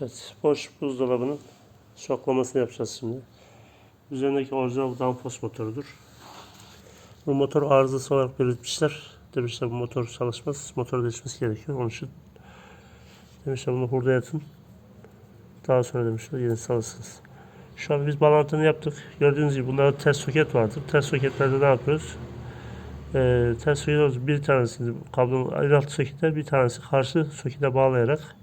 Evet, boş buzdolabının şoklamasını yapacağız şimdi. Üzerindeki orijinal Danfoss motorudur. Bu motor arızası olarak belirtmişler. Demişler bu motor çalışmaz, motor değişmesi gerekiyor. Onun için demişler bunu hurdaya atın. Daha sonra demişler yenisini alırsınız. Şu an biz bağlantını yaptık. Gördüğünüz gibi bunlarda ters soket vardır. Ters soketlerde ne yapıyoruz? Ee, ters soket bir tanesini kablonun altı soketler bir tanesi karşı sokete bağlayarak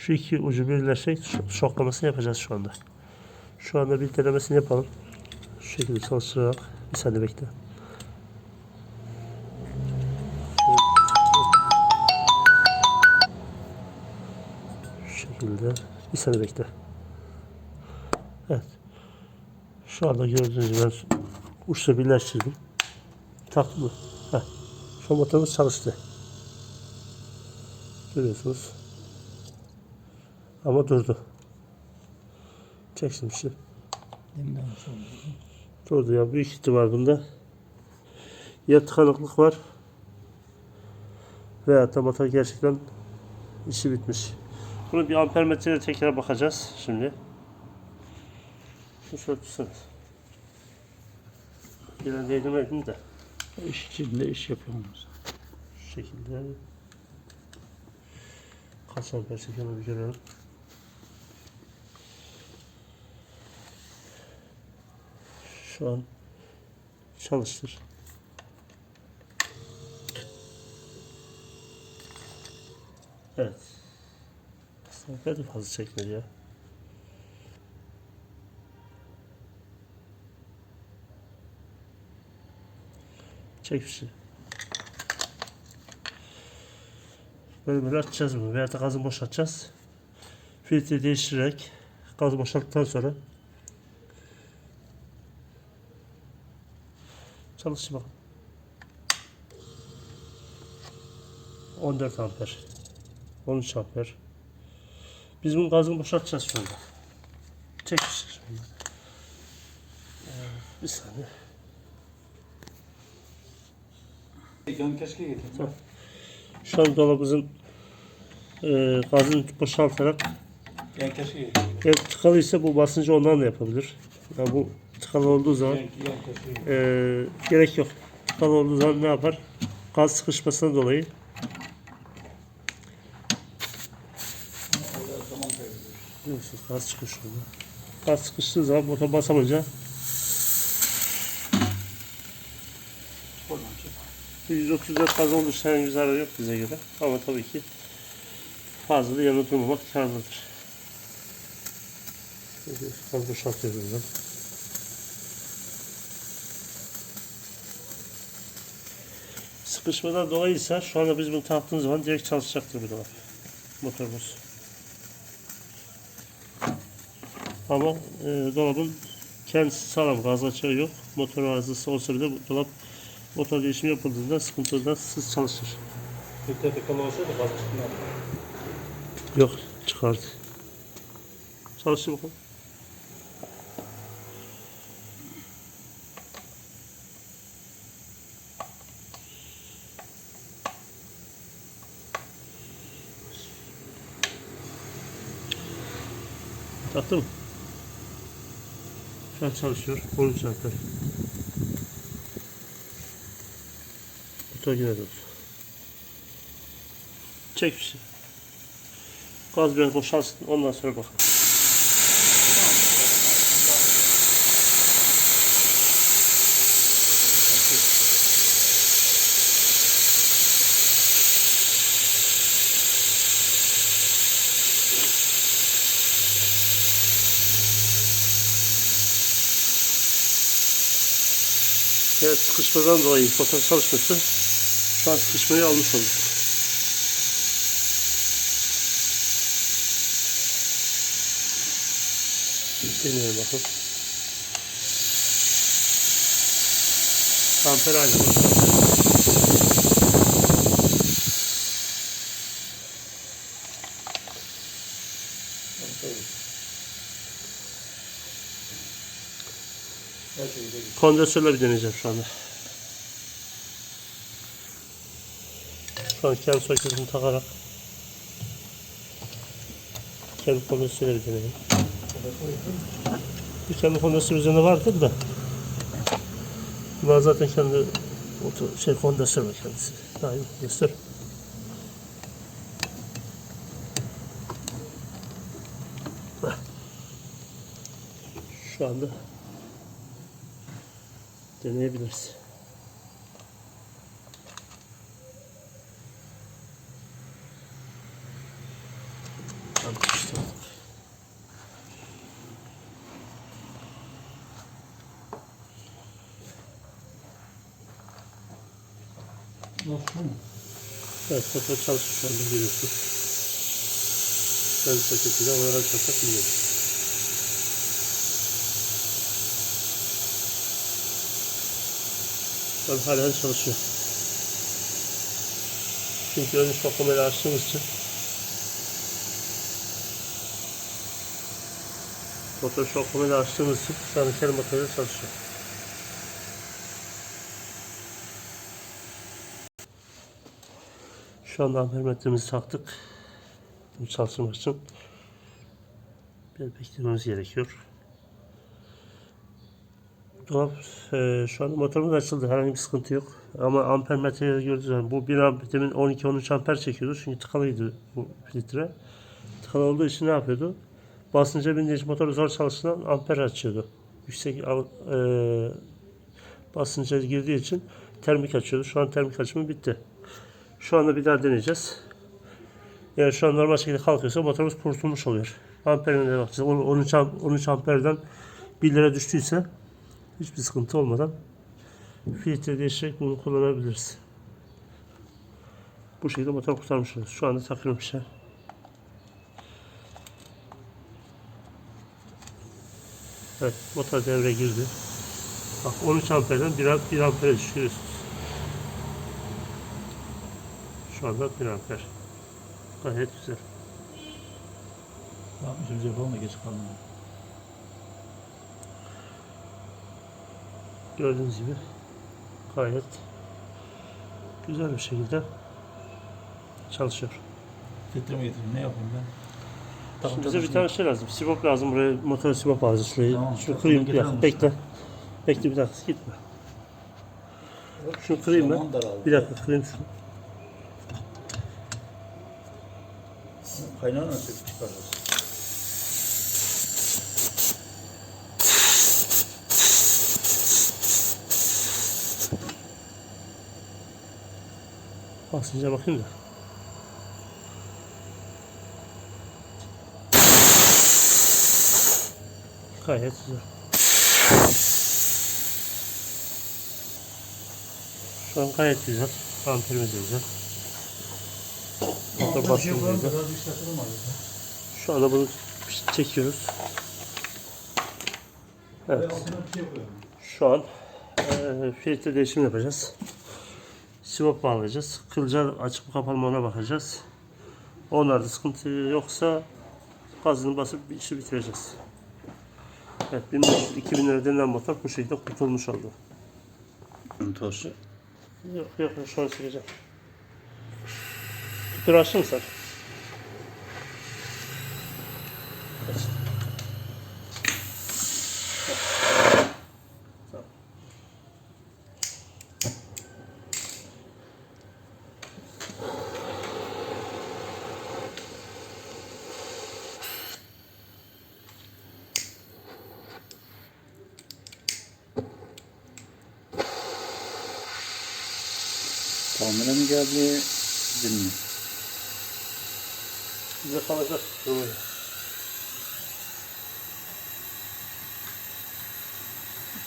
şu iki ucu birleşerek şo- şoklamasını yapacağız şu anda. Şu anda bir denemesini yapalım. Şu şekilde çalıştırarak bir saniye bekle. Şu şekilde bir saniye bekle. Evet. Şu anda gördüğünüz gibi ben uçla birleştirdim. Taklı. Heh. Şu motorumuz çalıştı. Görüyorsunuz. Ama durdu. Çek şimdi işte. Deminden sonra. Durdu ya. Büyük ihtimal bunda ya tıkanıklık var veya da motor gerçekten işi bitmiş. Bunu bir amper metreyle tekrar bakacağız şimdi. Şu şöyle tutsana. Yine değdirmedim de. İş içinde iş yapıyoruz. Şu şekilde. Kaç amper çekiyor bir görelim. Şu an çalıştır. Evet. Aslında de fazla çekmedi ya. Çek bir şey. Açacağız bunu. Veya da gazı boşaltacağız. Filtre değiştirerek gazı boşalttıktan sonra bakalım. 14 amper. 13 amper. Biz bunun gazını boşaltacağız şu anda. Çek bir şey şu anda. Bir saniye. Yan keşke getir. Şu an dolabımızın e, gazını boşaltarak Yan keşke getir. eğer tıkalıysa bu basıncı ondan da yapabilir. Yani bu tıkalı olduğu zaman e, gerek yok. Tıkalı olduğu zaman ne yapar? Gaz sıkışmasına dolayı biliyorsunuz gaz şurada. Gaz sıkıştığı zaman motor basamayınca çek. 134 gaz olduğu için bir zarar yok bize göre. Ama tabii ki fazla da yanında durmamak karlıdır. Gaz boşaltıyoruz buradan. Sıkışmadan dolayıysa şu anda biz bunu taktığımız zaman direkt çalışacaktır bu dolap. Motorumuz. Ama e, dolabın kendisi sağlam gaz açığı yok. Motor arızası olsa bile dolap motor değişimi yapıldığında sıkıntıdan sız çalışır. Filtre tıkalı olsaydı gaz çıkmıyor. Yok çıkardı. Çalıştır bakalım. Mı? Şu an çalışıyor. 13 amper. Motor yine de. Çek şey. Gaz biraz boşalsın ondan sonra bakalım. Evet sıkışmadan dolayı motor çalışması şu an sıkışmayı almış olduk. Deneyelim bakalım. Amper aynı. Her şeyi de getir. Kondansörle bir deneyeceğim şu anda. Şu an kendi soketini takarak Kendi kondansörüyle bir deneyelim. Bir kendi kondansörü üzerinde vardır da. Bunlar zaten kendi oto, şey kondansör var kendisi. İyi göster. Şu anda deneyebiliriz. Mı? Evet, motor çalışıyor şu anda görüyorsunuz. Ben paketiyle ama her paket an halen çalışıyor. Çünkü ön şoklamayla açtığımız için motor şoklamayla açtığımız için kendi motoruyla çalışıyor. Şu anda ampermetremizi taktık. Bunu çalıştırmak için bir beklememiz gerekiyor. Dolap e, şu anda motorumuz açıldı. Herhangi bir sıkıntı yok. Ama ampermetreyi gördüğünüz zaman bu bir amper demin 12-13 amper çekiyordu. Çünkü tıkalıydı bu filtre. Tıkalı olduğu için ne yapıyordu? Basınca bindiği için motoru zor çalıştığından amper açıyordu. Yüksek e, basınca girdiği için termik açıyordu. Şu an termik açımı bitti. Şu anda bir daha deneyeceğiz. Eğer şu an normal şekilde kalkıyorsa motorumuz kurtulmuş oluyor. Amperine bakacağız. 13, am- 13 amperden 1 lira düştüyse hiçbir sıkıntı olmadan filtre değiştirerek bunu kullanabiliriz. Bu şekilde motor kurtarmış. Şu anda şey. Evet motor devreye girdi. Bak 13 amperden 1, 1 ampere düşürüyorsunuz. Şu anda 1 amper. Gayet güzel. Ne yapmışım telefonu da geç kaldım. Gördüğünüz gibi gayet güzel bir şekilde çalışıyor. Filtremi getirdim. Ne yapayım ben? Şimdi bize bir tane şey lazım. Sibop lazım buraya. Motor sibop lazım şurayı. Tamam, Şunu tamam, kırayım bir dakika. Bekle. Bekle bir dakika gitme. Şunu kırayım ben. Bir dakika kırayım şunu. Kaynağı nasıl çıkaracağız? Basınca bakayım da. Gayet güzel. Şu an gayet güzel. Amperimiz güzel. Motor Yapıyorum, güzel. Şu anda bunu çekiyoruz. Evet. Şey. Şu an eee filtre değişimi yapacağız. Sivop bağlayacağız. Kılcal açık mı kapalı mı ona bakacağız. Onlarda sıkıntı yoksa gazını basıp işi bitireceğiz. Evet 1500 2000 lira denilen motor bu şekilde kurtulmuş oldu. Toz. Yok yok şu an sileceğim. Tüpür açtın mı sen? Aç. Tamire mi geldi? Mi? Bize kalacak. Böyle.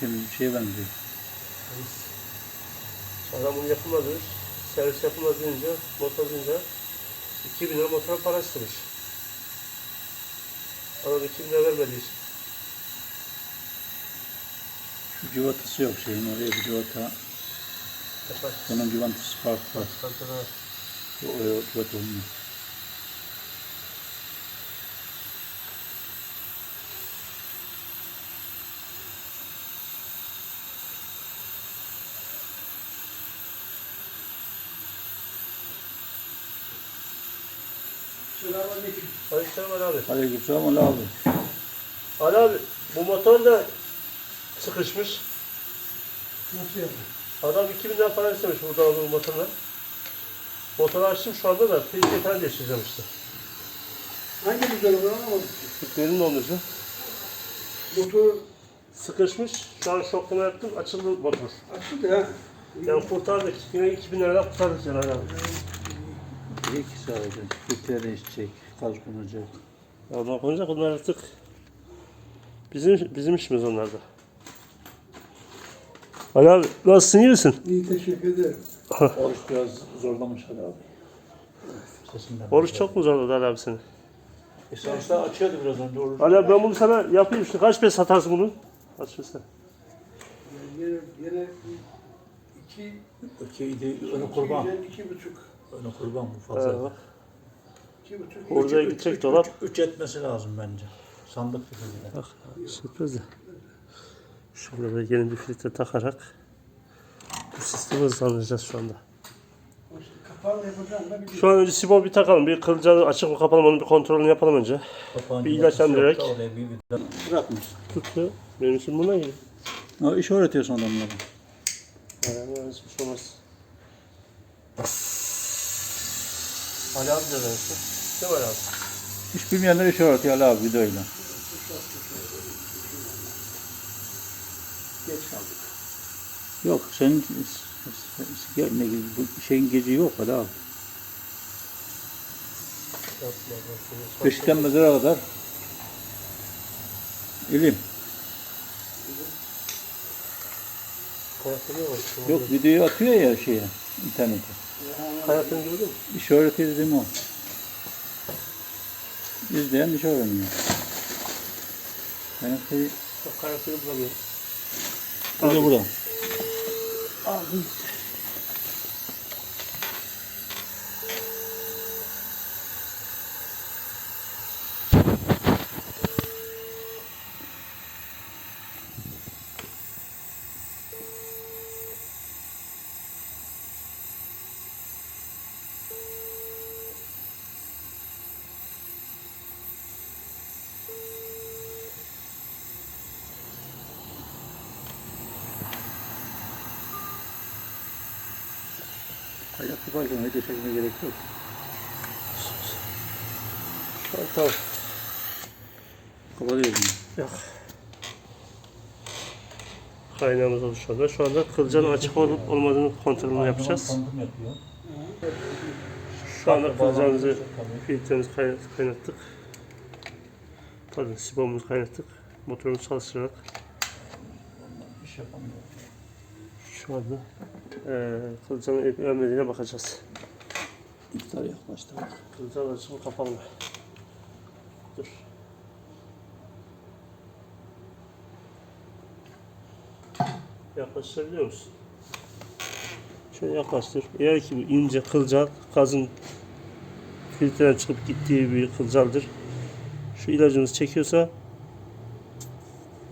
Temiz bir şeye benziyor. Adam bunu yapılmadı. Servis yapılmadı deyince, motor deyince 2000 lira motora para istemiş. Adam 2000 lira vermediği için. Şu civatası yok şeyin oraya bir civata. Yapar. Onun civantası farklı. Çantada var. O, o civata olmuyor. Şu Selamünaleyküm. Aleykümselam Ali abi. Aleykümselam Ali abi. Ali abi bu motor da sıkışmış. Nasıl yaptın? Adam 2000 lira para istemiş burada aldığım motorla. Motoru açtım şu anda da filtre falan değiştireceğim işte. Hangi güzel olur anlamadım. Filtrenin dondurucu. Motor Sıkışmış. Şu an şoklama yaptım. Açıldı motor. açtı da ha. Yani kurtardık. Yine 2000 liradan kurtardık yani abi. Bir iki saat filtre değişecek, gaz konacak. Ya yapacak onlar artık bizim bizim işimiz onlarda. Ali abi nasılsın iyi misin? İyi teşekkür ederim. Oruç biraz zorlamış Ali abi. Sesinden. Oruç çok mu zorladı Ali abi seni? E sonuçta açıyordu biraz önce oruç. Ali abi ben bunu sana yapayım işte. Kaç pes satarsın bunu? Kaç pes? Yine, yine iki, İki, önü iki, kurban. elli, iki buçuk. Önü kurban bu fazla. bak. İki buçuk. Oraya üç, gidecek üç, dolap. Üç etmesi lazım bence. Sandık fikrine. Bak işletmez de. Şurada da yeni bir filtre takarak bu sistemi hızlandıracağız şu anda. Şu an önce sibon bir takalım. Bir kılcalı açık mı kapalı mı onun bir kontrolünü yapalım önce. Kapağın Bir ilaç vida bırakmış. Tuttu. Benim için buna gibi. Ha, iş öğretiyorsun adamlara. Yani hiçbir şey olmaz. Ali abi de benimsin. Değil mi Ali abi? Hiç bilmeyenler iş öğretiyor Ali abi videoyla. geç kaldık. Yok senin ne bu şeyin geci yok Ali abi. Beşikten mezara kadar ilim. Yok videoyu atıyor ya şeye internete. Kayaklarını gördün mü? İş öğretiyor dedim o. İzleyen iş öğreniyor. Yani şey, Bak kayakları bulamıyorum. burada burada. mountain. Yaparken video çekmeye gerek yok. An tamam. Kapatıyorum. Yok. Kaynağımız oldu şu anda. Şu anda kılcanın açık olup olmadığını kontrolünü yapacağız. Şu anda kılcanımızı filtremizi kaynattık. Pardon, sibonumuzu kaynattık. Motorumuzu çalıştırarak yapamıyor. şu anda eee kılcanın elip ölmediğine bakacağız. İftar yaklaştı. Kılcan açık mı kapalı? Dur. Yaklaştırabiliyor musun? Şöyle yaklaştır. Eğer ki bu ince kılcal gazın filtreden çıkıp gittiği bir kılcaldır. Şu ilacımız çekiyorsa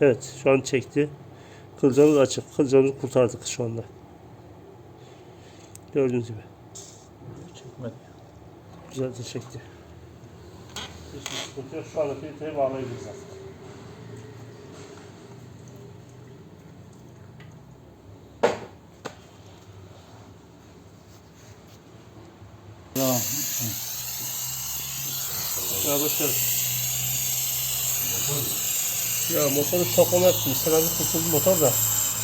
Evet şu an çekti. Kılcalımız açık. Kılcalımızı kurtardık şu anda. Gördüğünüz gibi. Çekmedi. Güzelce çekti. Hiçbir sıkıntı yok. Şu anda filtreyi bağlayabiliriz artık. Tamam. Ya başlayalım. Ya motoru soklama yaptım. Sıra bir kurtuldu motor da.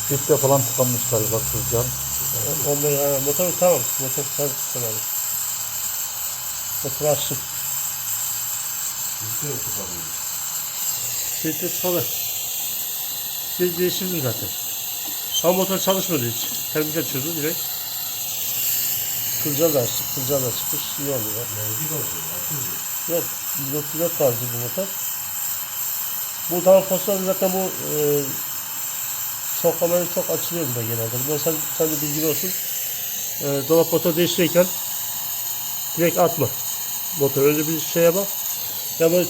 Filtre falan tıkanmış galiba kızcan. Onda ya motor tamam. Motor tamam tamam. Motor açtım. Filtre tıkalı. Biz değiştirdim zaten. Ama motor çalışmadı hiç. Termik açıyordu direkt. Kılcal da açtık. Kılcal da çıkmış. İyi oldu ya. Yok. 134 tarzı bu motor. Bu fosfor zaten bu e, şoklamayı çok açılıyor bunda genelde. Bundan sen, sen de bilgin olsun. E, dolap motor değiştirirken direkt atma. Motor önce bir şeye bak. Ya böyle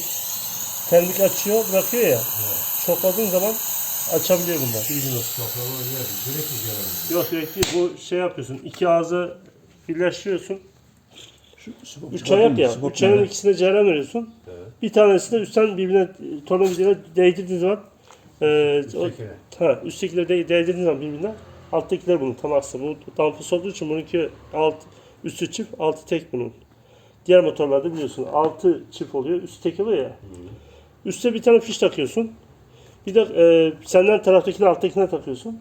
termik açıyor, bırakıyor ya. Şokladığın zaman açabiliyor bunlar. Bilgin olsun. Yok direkt değil. Bu şey yapıyorsun. İki ağzı birleştiriyorsun. Şu, spor- Üç ayak ya. Üç ayağın ikisine ceyran veriyorsun. Bir tanesini üstten birbirine tornavidayla değdirdiğin zaman e, o, ha, üsttekileri de değdirdiğin zaman birbirine alttakiler bunun tam aksi. Bu danfoz olduğu için bununki alt, üstü çift, altı tek bunun. Diğer motorlarda biliyorsun altı çift oluyor, üstü tek oluyor ya. Üste bir tane fiş takıyorsun. Bir de e, senden taraftakini alttakine takıyorsun.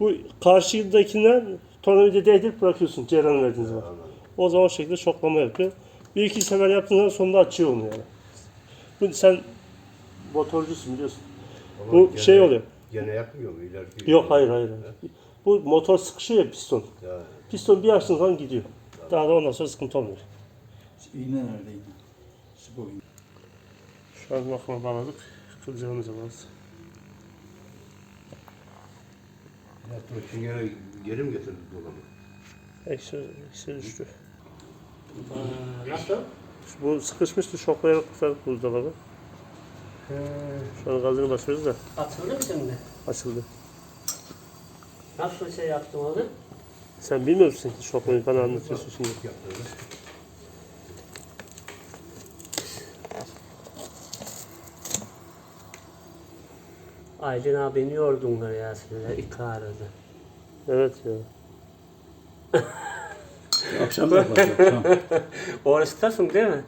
Bu karşıdakinden tornavida değdirip bırakıyorsun ceyran verdiğin zaman. O zaman o şekilde şoklama yapıyor. Bir iki sefer yaptığın zaman sonunda açıyor onu yani. Bu sen motorcusun biliyorsun. Ama Bu gene- şey oluyor. Gene yapmıyor mu ileriki? Yok hayır hayır. hayır. Bu motor sıkışıyor ya piston. Ya, Piston bir açtığın zaman gidiyor. Daha da ondan sonra sıkıntı olmuyor. İğne nerede iğne? Spor iğne. Şu an bakıma bağladık. Kılacağımıza bağladık. yaptım. Şimdi gene geri mi getirdi dolabı? Eksi, eksi düştü. Ee, nasıl? Bu sıkışmıştı şoklayarak kurtardık buzdolabı. Şu an gazını basıyoruz da Atıldı mı şimdi? açıldı. Nasıl şey yaptın onu? Sen bilmiyor musun şoklamayı bana anlatıyorsun şimdi. Aydın abini yordunlar ya size iki arada. Evet ya. Akşam da yapacak. Tamam. Orasıtasın değil mi?